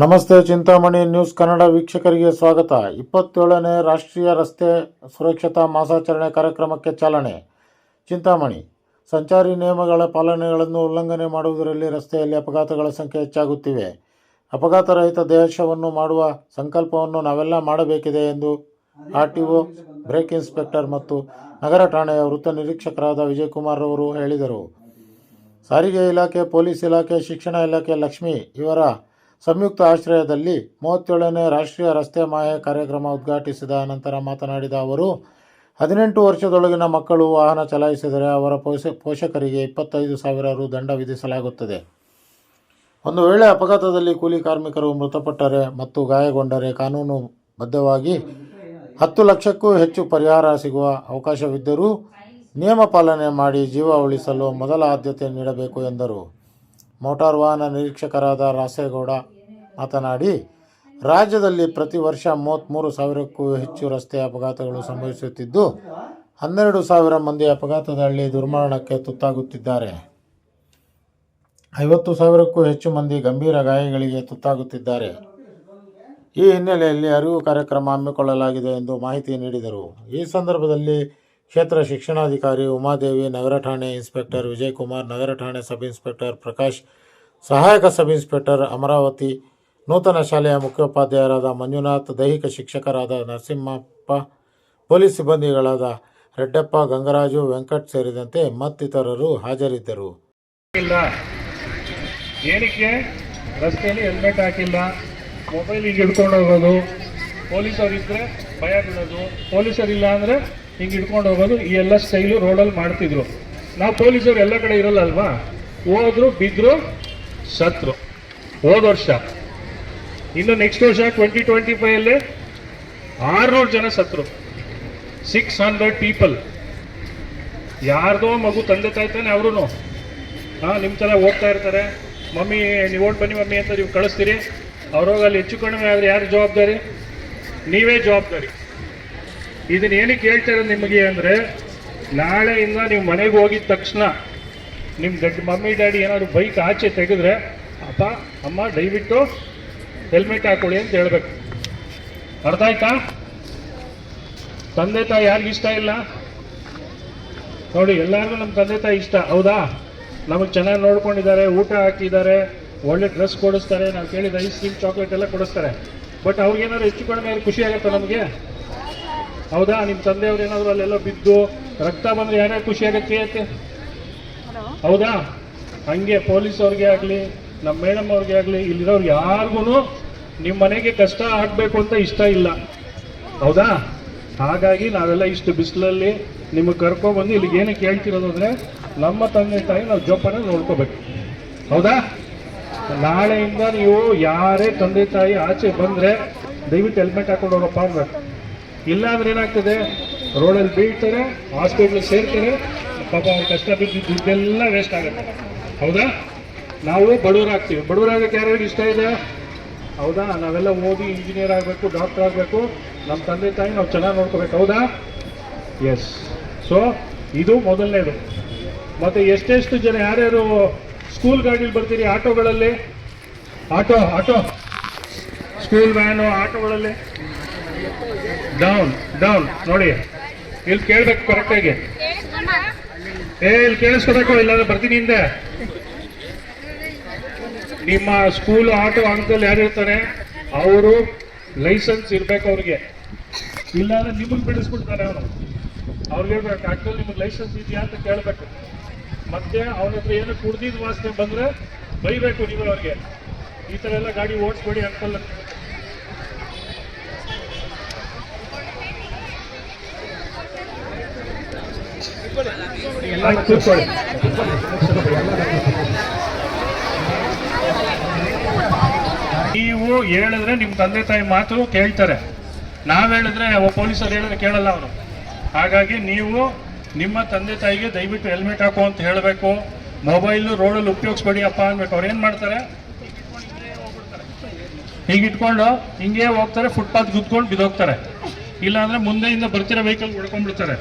ನಮಸ್ತೆ, ಚಿಂತಾಮಣಿ ನ್ಯೂಸ್ ಕನ್ನಡ ವೀಕ್ಷಕರಿಗೆ ಸ್ವಾಗತ. ಇಪ್ಪತ್ತೇಳನೇ ರಾಷ್ಟ್ರೀಯ ರಸ್ತೆ ಸುರಕ್ಷತಾ ಮಾಸಾಚರಣೆ ಕಾರ್ಯಕ್ರಮಕ್ಕೆ ಚಾಲನೆ. ಚಿಂತಾಮಣಿ, ಸಂಚಾರಿ ನಿಯಮಗಳ ಪಾಲನೆಗಳನ್ನು ಉಲ್ಲಂಘನೆ ಮಾಡುವುದರಲ್ಲಿ ರಸ್ತೆಯಲ್ಲಿ ಅಪಘಾತಗಳ ಸಂಖ್ಯೆ ಹೆಚ್ಚಾಗುತ್ತಿವೆ. ಅಪಘಾತ ರಹಿತ ದೇಶವನ್ನು ಮಾಡುವ ಸಂಕಲ್ಪವನ್ನು ನಾವೆಲ್ಲ ಮಾಡಬೇಕಿದೆ ಎಂದು R T O brake inspector ಮತ್ತು ನಗರ ಠಾಣೆಯ ವೃತ್ತ ನಿರೀಕ್ಷಕರಾದ ವಿಜಯಕುಮಾರ್ ಅವರು ಹೇಳಿದರು. ಸಾರಿಗೆ ಇಲಾಖೆ, ಪೊಲೀಸ್ ಇಲಾಖೆ, ಶಿಕ್ಷಣ ಇಲಾಖೆ, ಲಕ್ಷ್ಮಿ ಇವರ ಸಂಯುಕ್ತ ಆಶ್ರಯದಲ್ಲಿ ಮೂವತ್ತೇಳನೇ ರಾಷ್ಟ್ರೀಯ ರಸ್ತೆ ಮಾಯ ಕಾರ್ಯಕ್ರಮ ಉದ್ಘಾಟಿಸಿದ ನಂತರ ಮಾತನಾಡಿದ ಅವರು, ಹದಿನೆಂಟು ವರ್ಷದೊಳಗಿನ ಮಕ್ಕಳು ವಾಹನ ಚಲಾಯಿಸಿದರೆ ಅವರ ಪೋಷ, ಪೋಷಕರಿಗೆ ಇಪ್ಪತ್ತೈದು ಸಾವಿರ ರು ದಂಡ ವಿಧಿಸಲಾಗುತ್ತದೆ. ಒಂದು ವೇಳೆ ಅಪಘಾತದಲ್ಲಿ ಕೂಲಿ ಕಾರ್ಮಿಕರು ಮೃತಪಟ್ಟರೆ ಮತ್ತು ಗಾಯಗೊಂಡರೆ ಕಾನೂನು ಬದ್ಧವಾಗಿ ಹತ್ತು ಲಕ್ಷಕ್ಕೂ ಹೆಚ್ಚು ಪರಿಹಾರ ಸಿಗುವ ಅವಕಾಶವಿದ್ದರೂ ನಿಯಮ ಪಾಲನೆ ಮಾಡಿ ಜೀವ ಉಳಿಸಲು ಮೊದಲ ಆದ್ಯತೆ ನೀಡಬೇಕು ಎಂದರು. ಮೋಟಾರ್ ವಾಹನ ನಿರೀಕ್ಷಕರಾದ ರಾಸೇಗೌಡ ಮಾತನಾಡಿ, ರಾಜ್ಯದಲ್ಲಿ ಪ್ರತಿ ವರ್ಷ ಮೂವತ್ತ್ಮೂರು ಸಾವಿರಕ್ಕೂ ಹೆಚ್ಚು ರಸ್ತೆ ಅಪಘಾತಗಳು ಸಂಭವಿಸುತ್ತಿದ್ದು, ಹನ್ನೆರಡು ಸಾವಿರ ಮಂದಿ ಅಪಘಾತದಲ್ಲಿ ದುರ್ಮರಣಕ್ಕೆ ತುತ್ತಾಗುತ್ತಿದ್ದಾರೆ. ಐವತ್ತು ಸಾವಿರಕ್ಕೂ ಹೆಚ್ಚು ಮಂದಿ ಗಂಭೀರ ಗಾಯಗಳಿಗೆ ತುತ್ತಾಗುತ್ತಿದ್ದಾರೆ. ಈ ಹಿನ್ನೆಲೆಯಲ್ಲಿ ಅರಿವು ಕಾರ್ಯಕ್ರಮ ಹಮ್ಮಿಕೊಳ್ಳಲಾಗಿದೆ ಎಂದು ಮಾಹಿತಿ ನೀಡಿದರು. ಈ ಸಂದರ್ಭದಲ್ಲಿ ಕ್ಷೇತ್ರ ಶಿಕ್ಷಣಾಧಿಕಾರಿ ಉಮಾದೇವಿ, ನಗರ ಠಾಣೆ ಇನ್ಸ್ಪೆಕ್ಟರ್ ವಿಜಯಕುಮಾರ್, ನಗರ ಠಾಣೆ ಸಬ್ ಇನ್ಸ್ಪೆಕ್ಟರ್ ಪ್ರಕಾಶ್, ಸಹಾಯಕ ಸಬ್ ಇನ್ಸ್ಪೆಕ್ಟರ್ ಅಮರಾವತಿ, ನೂತನ ಶಾಲೆಯ ಮುಖ್ಯೋಪಾಧ್ಯಾಯರಾದ ಮಂಜುನಾಥ್, ದೈಹಿಕ ಶಿಕ್ಷಕರಾದ ನರಸಿಂಹಪ್ಪ, ಪೊಲೀಸ್ ಸಿಬ್ಬಂದಿಗಳಾದ ರೆಡ್ಡಪ್ಪ, ಗಂಗರಾಜು, ವೆಂಕಟ್ ಸೇರಿದಂತೆ ಮತ್ತಿತರರು ಹಾಜರಿದ್ದರು. ಇಲ್ಲ. ಏನಕ್ಕೆ? ರಸ್ತೆಯಲ್ಲಿ ಹೆಲ್ಮೆಟ್ ಮೊಬೈಲ್ ಹಿಡ್ಕೊಂಡು ಹೋಗೋದು. ಪೊಲೀಸರು ಇದ್ರೆ ಭಯ ಬೀಳೋದು. ಪೊಲೀಸರಿಲ್ಲ ಅಂದ್ರೆ ಹಿಂಗೆ ಹಿಡ್ಕೊಂಡು ಹೋಗೋದು, ಈ ಎಲ್ಲ ಸ್ಟೈಲು ರೋಡಲ್ಲಿ ಮಾಡ್ತಿದ್ರು. ನಾವು ಪೊಲೀಸರು ಎಲ್ಲ ಕಡೆ ಇರಲ್ಲ ಅಲ್ವಾ ಹೋದ್ರು, ಬಿದ್ರು, ಸತ್ರು. ಹೋದ ವರ್ಷ. ಇನ್ನು ನೆಕ್ಸ್ಟ್ ವರ್ಷ ಟ್ವೆಂಟಿ ಟ್ವೆಂಟಿ ಫೈವಲ್ಲೇ ಆರುನೂರು ಜನ ಸತ್ರು. ಸಿಕ್ಸ್ ಹಂಡ್ರೆಡ್ ಪೀಪಲ್ ಯಾರ್ದೋ ಮಗು ತಂದೆ ತಾಯಿ ತಾನೆ ಅವರು ಹಾಂ ನಿಮ್ಮ ಥರ ಹೋಗ್ತಾ ಇರ್ತಾರೆ. ಮಮ್ಮಿ, ನೀವು ಓಟ್ ಬನ್ನಿ ಮಮ್ಮಿ ಅಂತ ನೀವು ಕಳಿಸ್ತೀರಿ. ಅವ್ರೋಗ ಅಲ್ಲಿ ಹೆಚ್ಚು ಕಡಿಮೆ ಆದರೆ ಯಾರು ಜವಾಬ್ದಾರಿ? ನೀವೇ ಜವಾಬ್ದಾರಿ. ಇದನ್ನ ಏನಕ್ಕೆ ಹೇಳ್ತಾರೆ ನಿಮಗೆ ಅಂದರೆ, ನಾಳೆಯಿಂದ ನೀವು ಮನೆಗೆ ಹೋಗಿದ ತಕ್ಷಣ ನಿಮ್ಮ ದೊಡ್ಡ ಮಮ್ಮಿ, ಡ್ಯಾಡಿ ಏನಾದ್ರು ಬೈಕ್ ಆಚೆ ತೆಗೆದ್ರೆ, ಅಪ್ಪ, ಅಮ್ಮ, ದಯವಿಟ್ಟು ಹೆಲ್ಮೆಟ್ ಹಾಕೊಳ್ಳಿ ಅಂತ ಹೇಳ್ಬೇಕು. ಅರ್ಥ ಆಯ್ತಾ? ತಂದೆ ತಾಯಿ ಯಾರಿಗೂ ಇಷ್ಟ ಇಲ್ಲ? ನೋಡಿ, ಎಲ್ಲರಿಗೂ ನಮ್ಮ ತಂದೆ ತಾಯಿ ಇಷ್ಟ, ಹೌದಾ? ನಮಗೆ ಚೆನ್ನಾಗಿ ನೋಡ್ಕೊಂಡಿದ್ದಾರೆ, ಊಟ ಹಾಕಿದ್ದಾರೆ, ಒಳ್ಳೆ ಡ್ರೆಸ್ ಕೊಡಿಸ್ತಾರೆ, ನಾವು ಕೇಳಿದ ಐಸ್ ಕ್ರೀಮ್ ಚಾಕ್ಲೇಟ್ ಎಲ್ಲ ಕೊಡಿಸ್ತಾರೆ. ಬಟ್ ಅವ್ರಿಗೇನಾದ್ರು ಹೆಚ್ಚು ಕಡಿಮೆ ಖುಷಿ ಆಗುತ್ತೆ ನಮಗೆ? ಹೌದಾ? ನಿಮ್ಮ ತಂದೆಯವ್ರು ಏನಾದ್ರು ಅಲ್ಲೆಲ್ಲ ಬಿದ್ದು ರಕ್ತ ಬಂದ್ರೆ ಯಾರ್ಯಾರು ಖುಷಿ ಆಗತ್ತೆ ಹೌದಾ? ಹಂಗೆ ಪೊಲೀಸ್ ಅವ್ರಿಗೆ ಆಗಲಿ ನಮ್ಮ ಮೇಡಮ್ ಅವ್ರಿಗೆ ಆಗಲಿ ಇಲ್ಲಿರೋರು ಯಾರಿಗೂ ನಿಮ್ಮ ಮನೆಗೆ ಕಷ್ಟ ಆಗಬೇಕು ಅಂತ ಇಷ್ಟ ಇಲ್ಲ. ಹೌದಾ? ಹಾಗಾಗಿ ನಾವೆಲ್ಲ ಇಷ್ಟು ಬಿಸಿಲಲ್ಲಿ ನಿಮಗೆ ಕರ್ಕೊಂಡ್ಬಂದು ಇಲ್ಲಿಗೆ ಏನಕ್ಕೆ ಹೇಳ್ತಿರೋದು ಅಂದರೆ ನಮ್ಮ ತಂದೆ ತಾಯಿ ನಾವು ಜೋಪಾನ ನೋಡ್ಕೋಬೇಕು. ಹೌದಾ? ನಾಳೆಯಿಂದ ನೀವು ಯಾರೇ ತಂದೆ ತಾಯಿ ಆಚೆ ಬಂದರೆ ದಯವಿಟ್ಟು ಹೆಲ್ಮೆಟ್ ಹಾಕೊಂಡು ಹೋಗಪ್ಪ ಅನ್ಬೇಕು ಇಲ್ಲ ಅಂದ್ರೆ ಏನಾಗ್ತದೆ? ರೋಡಲ್ಲಿ ಬೀಳ್ತಾರೆ ಹಾಸ್ಪಿಟ್ಲ್ ಸೇರ್ತಾರೆ, ಪಾಪ ಅವ್ರ ಕಷ್ಟ ಬಿದ್ದು ದುಡ್ಡೆಲ್ಲ ವೇಸ್ಟ್ ಆಗುತ್ತೆ. ಹೌದಾ? ನಾವು ಬಡವರಾಗ್ತೀವಿ ಬಡವರಾಗಕ್ಕೆ ಯಾರ್ಯಾರು ಇಷ್ಟ ಇದೆ? ಹೌದಾ? ನಾವೆಲ್ಲ ಓದಿ ಇಂಜಿನಿಯರ್ ಆಗಬೇಕು ಡಾಕ್ಟರ್ ಆಗಬೇಕು. ನಮ್ಮ ತಂದೆ ತಾಯಿ ನಾವು ಚೆನ್ನಾಗಿ ನೋಡ್ಕೋಬೇಕು. ಹೌದಾ? ಎಸ್ ಸೊ ಇದು ಮೊದಲನೇದು. ಮತ್ತು ಎಷ್ಟೆಷ್ಟು ಜನ ಯಾರ್ಯಾರು ಸ್ಕೂಲ್ ಗಾಡೀಲಿ ಬರ್ತೀರಿ ಆಟೋಗಳಲ್ಲಿ? Auto auto. ಸ್ಕೂಲ್ ವ್ಯಾನು ಆಟೋಗಳಲ್ಲಿ? ಡೌನ್ ಡೌನ್ ನೋಡಿ. ಇಲ್ಲಿ ಕೇಳ್ಬೇಕು ಕರೆಕ್ಟಾಗಿ ಏ, ಇಲ್ಲಿ ಕೇಳಿಸ್ಕೋಬೇಕು, ಇಲ್ಲಾಂದ್ರೆ ಬರ್ತೀನಿ ಹಿಂದೆ. ನಿಮ್ಮ ಸ್ಕೂಲ್ ಆಟೋ ಅಂಕಲ್ ಯಾರು ಇರ್ತಾರೆ? ಅವರು ಲೈಸೆನ್ಸ್ ಇರ್ಬೇಕು ಅವ್ರಿಗೆ. ಇಲ್ಲಾಂದ್ರೆ ನಿಮಗೆ ಬಿಡಿಸ್ಬಿಡ್ತಾರೆ ಅವರು. ಅವ್ರಿಗೆ ಹೇಳ್ಬೇಕು ಆಕ್ಚುಲಿ ನಿಮ್ಗೆ ಲೈಸೆನ್ಸ್ ಇದೆಯಾ ಅಂತ ಕೇಳಬೇಕು. ಮತ್ತೆ ಅವ್ರ ಹತ್ರ ಏನು ಕುಡ್ದಿದ್ದು ವಾಸನೆ ಬಂದ್ರೆ ಬೈಬೇಕು ನೀವು ಅವ್ರಿಗೆ. ಈ ತರ ಎಲ್ಲ ಗಾಡಿ ಓಡಿಸ್ಬೇಡಿ ಅಂಕಲ್ ನೀವು ಹೇಳಿದ್ರೆ ನಿಮ್ಮ ತಂದೆ ತಾಯಿ ಮಾತು ಕೇಳ್ತಾರೆ. ನಾವ್ ಹೇಳಿದ್ರೆ ಒಬ್ಬ ಪೊಲೀಸರು ಹೇಳಿದ್ರೆ ಕೇಳಲ್ಲ ಅವರು. ಹಾಗಾಗಿ ನೀವು ನಿಮ್ಮ ತಂದೆ ತಾಯಿಗೆ ದಯವಿಟ್ಟು ಹೆಲ್ಮೆಟ್ ಹಾಕು ಅಂತ ಹೇಳಬೇಕು. ಮೊಬೈಲ್ ರೋಡಲ್ಲಿ ಉಪಯೋಗಿಸ್ಬೇಡಿ ಅಪ್ಪ ಅನ್ಬೇಕು ಅವ್ರು ಏನು ಮಾಡ್ತಾರೆ? ಹೀಗೆ ಇಟ್ಕೊಂಡು ಹಿಂಗೆ ಹೋಗ್ತಾರೆ, ಫುಟ್ಪಾತ್ ಗುದ್ಕೊಂಡು ಬಿದ್ದೋಗ್ತಾರೆ. ಇಲ್ಲಾಂದ್ರೆ ಮುಂದೆಯಿಂದ ಬರ್ತಿರೋ ವೆಹಿಕಲ್ ಹೊಡ್ಕೊಂಡ್ಬಿಡ್ತಾರೆ.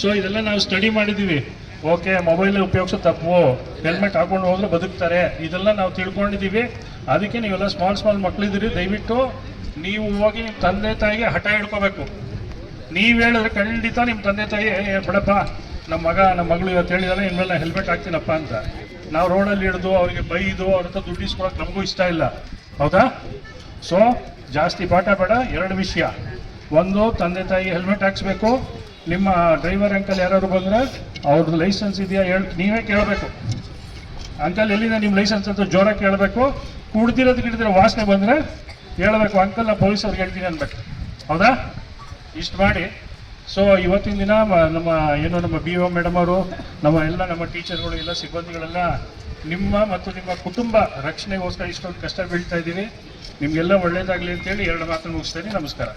ಸೊ ಇದೆಲ್ಲ ನಾವು ಸ್ಟಡಿ ಮಾಡಿದ್ದೀವಿ. ಓಕೆ ಮೊಬೈಲ್ ಉಪಯೋಗಿಸೋ ತಪ್ಪು ಹೆಲ್ಮೆಟ್ ಹಾಕೊಂಡು ಹೋದ್ರೆ ಬದುಕ್ತಾರೆ. ಇದೆಲ್ಲ ನಾವು ತಿಳ್ಕೊಂಡಿದ್ದೀವಿ. ಅದಕ್ಕೆ ನೀವೆಲ್ಲ ಸ್ಮಾಲ್ ಸ್ಮಾಲ್ ಮಕ್ಕಳಿದ್ದೀರಿ ದಯವಿಟ್ಟು ನೀವು ಹೋಗಿ ನಿಮ್ಮ ತಂದೆ ತಾಯಿಗೆ ಹಠ ಹಿಡ್ಕೋಬೇಕು. ನೀವು ಹೇಳಿದ್ರೆ ಖಂಡಿತ ನಿಮ್ಮ ತಂದೆ ತಾಯಿ "ಏ, ಬಿಡಪ್ಪ ನಮ್ಮ ಮಗ ನಮ್ಮ ಮಗಳು ಇವತ್ತು ಹೇಳಿದಾರೆ ಇನ್ಮೇಲೆ ಹೆಲ್ಮೆಟ್ ಹಾಕ್ತೀನಪ್ಪ ಅಂತ. ನಾವು ರೋಡಲ್ಲಿ ಹಿಡಿದು ಅವರಿಗೆ ಬೈದು ಅವ್ರ ಹತ್ರ ದುಡ್ಡು ನಮಗೂ ಇಷ್ಟ ಇಲ್ಲ. ಹೌದಾ? ಸೊ ಜಾಸ್ತಿ ಪಾಠ ಬೇಡ. ಎರಡು ವಿಷಯ. ಒಂದು ತಂದೆ ತಾಯಿ ಹೆಲ್ಮೆಟ್ ಹಾಕ್ಸ್ಬೇಕು. ನಿಮ್ಮ ಡ್ರೈವರ್ ಅಂಕಲ್ ಯಾರು ಬಂದರೆ ಅವ್ರದ್ದು ಲೈಸೆನ್ಸ್ ಇದೆಯಾ ಹೇಳಿ, ನೀವೇ ಕೇಳಬೇಕು. ಅಂಕಲ್ ಎಲ್ಲಿಂದ ನಿಮ್ಮ ಲೈಸೆನ್ಸ್ ಅಂತ ಜೋರಾಗಿ ಕೇಳಬೇಕು. ಕುಡ್ದಿರೋದು ಗಿಡದಿರೋ ವಾಸನೆ ಬಂದರೆ ಹೇಳಬೇಕು ಅಂಕಲ್ ನಾ ಪೊಲೀಸವ್ರಿಗೆ ಹೇಳ್ತೀನಿ ಅನ್ಬೇಕು. ಹೌದಾ? ಇಷ್ಟು ಮಾಡಿ. ಸೊ ಇವತ್ತಿನ ದಿನ ನಮ್ಮ ಏನು ನಮ್ಮ ಬಿ ಒ ಮೇಡಮ್ ಅವರು, ನಮ್ಮ ಎಲ್ಲ ನಮ್ಮ ಟೀಚರ್ಗಳು ಎಲ್ಲ ಸಿಬ್ಬಂದಿಗಳೆಲ್ಲ ನಿಮ್ಮ ಮತ್ತು ನಿಮ್ಮ ಕುಟುಂಬ ರಕ್ಷಣೆಗೋಸ್ಕರ ಇಷ್ಟೊಂದು ಕಷ್ಟ ಬೀಳ್ತಾ ಇದ್ದೀವಿ ನಿಮಗೆಲ್ಲ ಒಳ್ಳೇದಾಗಲಿ ಅಂತೇಳಿ ಎರಡು ಮಾತು ಮುಗಿಸ್ತೇನೆ ನಮಸ್ಕಾರ.